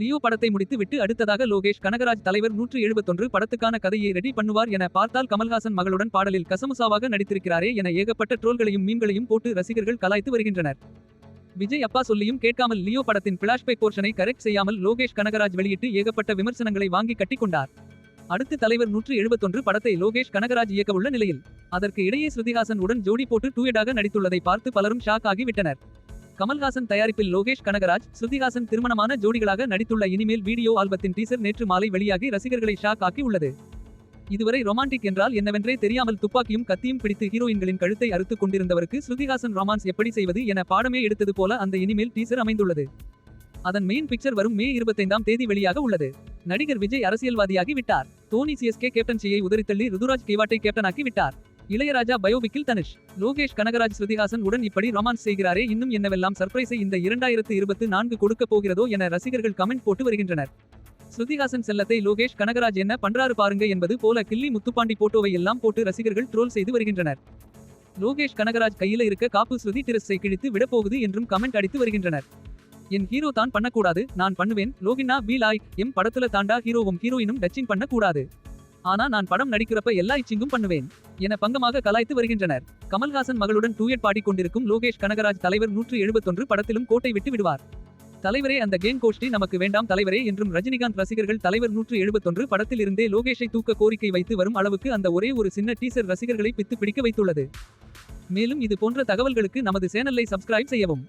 Leo படத்தை முடித்து விட்டு அடுத்ததாக லோகேஷ் கனகராஜ் தலைவர் நூற்று எழுபத்தொன்று படத்துக்கான கதையை ரெடி பண்ணுவார் என பார்த்தால் கமல்ஹாசன் மகளுடன் பாடலில் கசமுசாவாக நடித்திருக்கிறாரே என ஏகப்பட்ட ட்ரோல்களையும் மீன்களையும் போட்டு ரசிகர்கள் கலாய்த்து வருகின்றனர். விஜய் அப்பா சொல்லியும் கேட்காமல் லியோ படத்தின் பிளாஷ்பை போர்ஷனை கரெக்ட் செய்யாமல் லோகேஷ் கனகராஜ் வெளியிட்டு ஏகப்பட்ட விமர்சனங்களை வாங்கி கட்டிக்கொண்டார் அடுத்து தலைவர் நூற்று எழுபத்தொன்று படத்தை லோகேஷ் கனகராஜ் இயக்கவுள்ள நிலையில். அதற்கு இடையே ஸ்ருதிஹாசன் உடன் ஜோடி போட்டு டூயடாக நடித்துள்ளதை பார்த்து பலரும் ஷாக் ஆகிவிட்டனர். கமல்ஹாசன் தயாரிப்பில் லோகேஷ் கனகராஜ் ஸ்ருதிஹாசன் திருமணமான ஜோடிகளாக நடித்துள்ள இனிமேல் வீடியோ ஆல்பத்தின் டீசர் நேற்று மாலை வெளியாகி ரசிகர்களை ஷாக் ஆக்கி உள்ளது இதுவரை ரொமான்டிக் என்றால் என்னவென்றே தெரியாமல் துப்பாக்கியும் கத்தியும் பிடித்து ஹீரோயின்களின் கழுத்தை அறுத்துக் கொண்டிருந்தவருக்கு ஸ்ருதிஹாசன் ரொமான்ஸ் எப்படி செய்வது என பாடமே எடுத்தது போல அந்த இனிமேல் டீசர் அமைந்துள்ளது. அதன் மெயின் பிக்சர் வரும் மே இருபத்தைந்தாம் தேதி வெளியாக உள்ளது. நடிகர் விஜய் அரசியல்வாதியாகி விட்டார். தோனி சிஎஸ்கே கேப்டன்சியை உதறித்தள்ளி ருதுராஜ் கேவாட்டை கேப்டனாக்கி விட்டார். இளையராஜா பயோபிக்கில் தனுஷ். லோகேஷ் கனகராஜ் ஸ்ருதிஹாசன் உடன் இப்படி ரொமான்ஸ் செய்கிறாரே இன்னும் என்னவெல்லாம் சர்ப்ரைஸை இந்த இரண்டாயிரத்து இருபத்து நான்கு கொடுக்க போகிறதோ என ரசிகர்கள் கமெண்ட் போட்டு வருகின்றனர். ஸ்ருதிஹாசன் செல்லத்தை லோகேஷ் கனகராஜ் என்ன பண்றாரு பாருங்க என்பது போல கில்லி முத்துப்பாண்டி போட்டோவை எல்லாம் போட்டு ரசிகர்கள் ட்ரோல் செய்து வருகின்றனர். லோகேஷ் கனகராஜ் கையில இருக்க காப்பு ஸ்ருதி டிரஸை கிழித்து விடப்போகுது என்றும் கமெண்ட் அடித்து வருகின்றனர். என் ஹீரோ தான் பண்ணக்கூடாது நான் பண்ணுவேன். லோகினா பி லாய். எம் படத்துல தாண்டா ஹீரோவும் ஹீரோயினும் டச்சிங் பண்ணக்கூடாது. ஆனா நான் படம் நடிக்கிறப்ப எல்லா இச்சிங்கும் பண்ணுவேன். என பங்கமாக கலாய்த்து வருகின்றனர். கமல்ஹாசன் மகளுடன் டூயட் பாடிக் கொண்டிருக்கும் லோகேஷ் கனகராஜ் தலைவர் நூற்று எழுபத்தொன்று படத்திலும் கோட்டை விட்டு விடுவார். தலைவரே அந்த கேங் கோஷ்டி நமக்கு வேண்டாம் தலைவரே என்றும் ரஜினிகாந்த் ரசிகர்கள் தலைவர் நூற்று எழுபத்தொன்று படத்தில் இருந்தே லோகேஷை தூக்க கோரிக்கை வைத்து வரும் அளவுக்கு அந்த ஒரே ஒரு சின்ன டீசர் ரசிகர்களை பித்து பிடிக்க வைத்துள்ளது. மேலும் இது போன்ற தகவல்களுக்கு நமது சேனலை சப்ஸ்கிரைப் செய்யவும்.